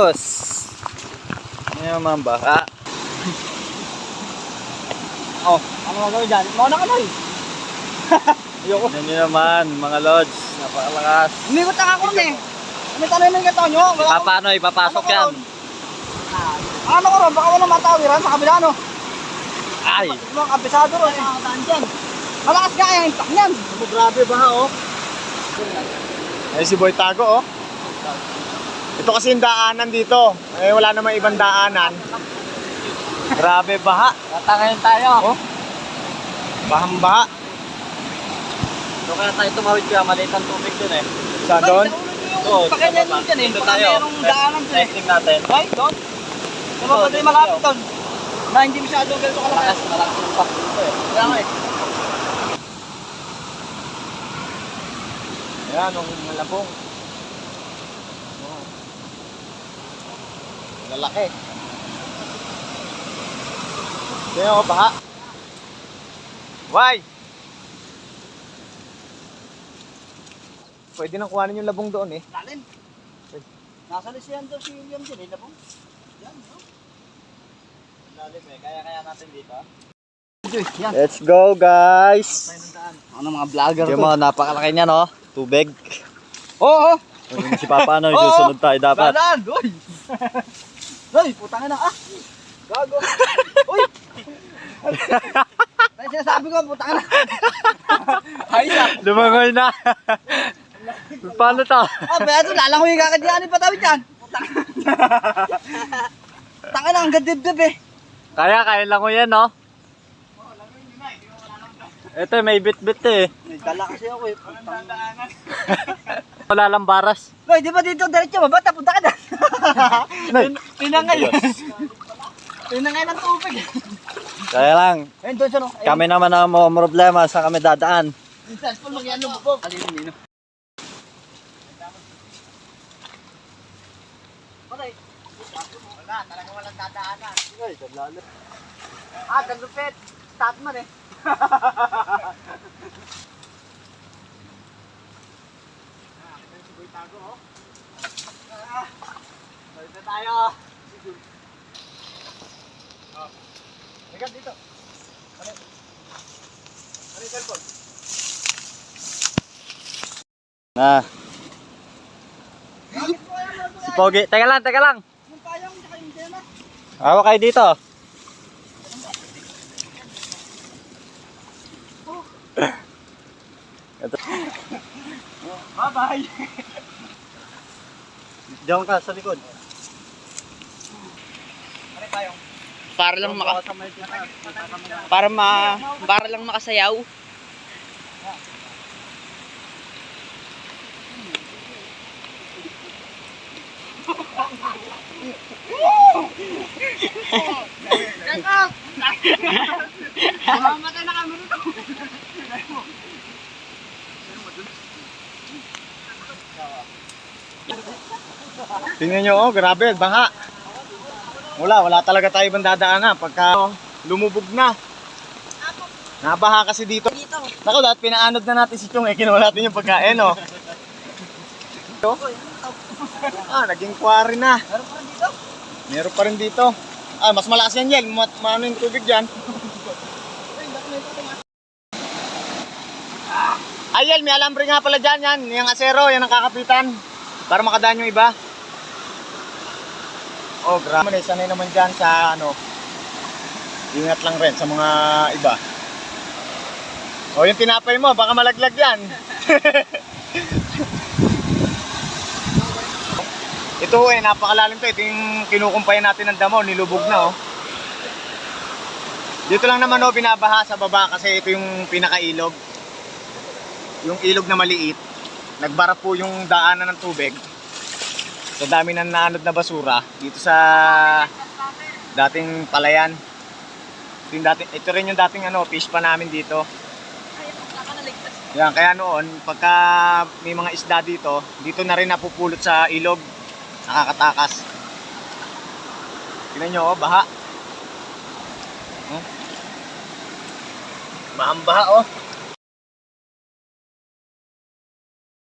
Boss. Ano naman ba? Ah, Oh, ano gagawin dyan? Mauna ka na eh. Ayoko. yan yun naman, mga lods. Napakalakas. Umikot na ako eh. May tanamin ka Tonyo. Wala Pa, akong- paano ipapasok Ano ko yan? ron? Ah, Ano ko ron? Baka wala matawiran sa kabila no? Ay! Mga kabisado ron eh. Malakas ka yung impact niyan. Oh, grabe ba oh? Ay si Boy Tago oh. Ito kasi yung daanan dito. Eh wala namang ibang daanan. Grabe baha. Tatangayin tayo. Oh. Bahang baha. So kaya tayo tumawid kaya maliit ang tubig dun eh. Sa doon. Oo, Pag ganyan sa baba. dyan eh. Dito Baka tayo. merong daanan dun eh. Testing natin. Ay, doon. Diba ba tayo malapit doon? Na hindi masyadong ganito kalaki. Malakas, malakas yung pack dito eh. Kaya nga eh. Ayan, ang malabong. Lalaki. Kaya oh, baha. Why? Pwede nang kuhanin yung labong doon eh. Lalim. Nasa lisiyan daw si William dyan eh. Labong. Yan, no? Lalim eh, kaya kaya natin dito. Yan. Let's go guys! Ano mga vlogger Yung mga napakalaki niya no? Tubig. Oo, oh, Yung si Papa ano, susunod tayo dapat. Dadan! Uy! Uy, putang na ah! Gago! Uy! Ay, sinasabi ko, putang na! Ay, sa! Lumangoy na! Paano to? Ah, pero ito, lalangoy ka ka dyan, patawid yan! Putang Tangin na, ang gadibdib eh! Kaya, kaya lang ko yan no? Ito may bit-bit eh. May dala kasi ako eh. Putang Wala lang baras. Uy, di ba dito diretso mabata? Punta ka na! Pinangay! Pinangay ng tubig! Kaya lang, Ayun, doon siya no? Ayun, kami naman ang mga problema sa kami dadaan. Yung cellphone mo, yan lumubog. Alin nino? Patay. Wala, talaga walang dadaanan. Ay, dalalo. Ah, galupit. Start man eh. Balik na tayo. Halika dito. Ano? Ano yung cellphone? Na. Si Pogi. Teka lang, teka lang. Yung payong, tsaka yung. Hawak kayo dito. Bye-bye. Diyan ka sa likod. Ano yung payong? Para lang maka para ma para lang makasayaw. Mamatay na kami nito. Tingnan nyo oh, grabe, baha. Wala, wala talaga tayo ibang dadaanan pagka oh, lumubog na. Nabaha kasi dito. Naku, dahil pinaanod na natin si Chong eh, kinuha natin yung pagkain oh. Ito? Ah, naging quarry na. Meron pa rin dito. Meron pa rin dito. Ah, mas malakas yan, Yel. Ma maano yung tubig dyan. Ay, Yel, may alambre nga pala dyan. Yan, yung asero, yan ang kakapitan. Para makadaan yung iba. Oh, grabe. Sanay naman dyan sa ano. Ingat lang rin sa mga iba. Oh, yung tinapay mo, baka malaglag yan. Ito eh, napakalalim to. Ito yung kinukumpayan natin ng damo, nilubog na oh. Dito lang naman oh, binabaha sa baba kasi ito yung pinakailog. Yung ilog na maliit. Nagbara po yung daanan ng tubig. Sa dami ng naanod na basura dito sa dating palayan. Ito, yung dating, ito rin yung dating ano, fish pa namin dito. Yan, kaya noon, pagka may mga isda dito, dito na rin napupulot sa ilog. Nakakatakas. Tingnan nyo, oh, baha. Oh. Bahang baha, oh.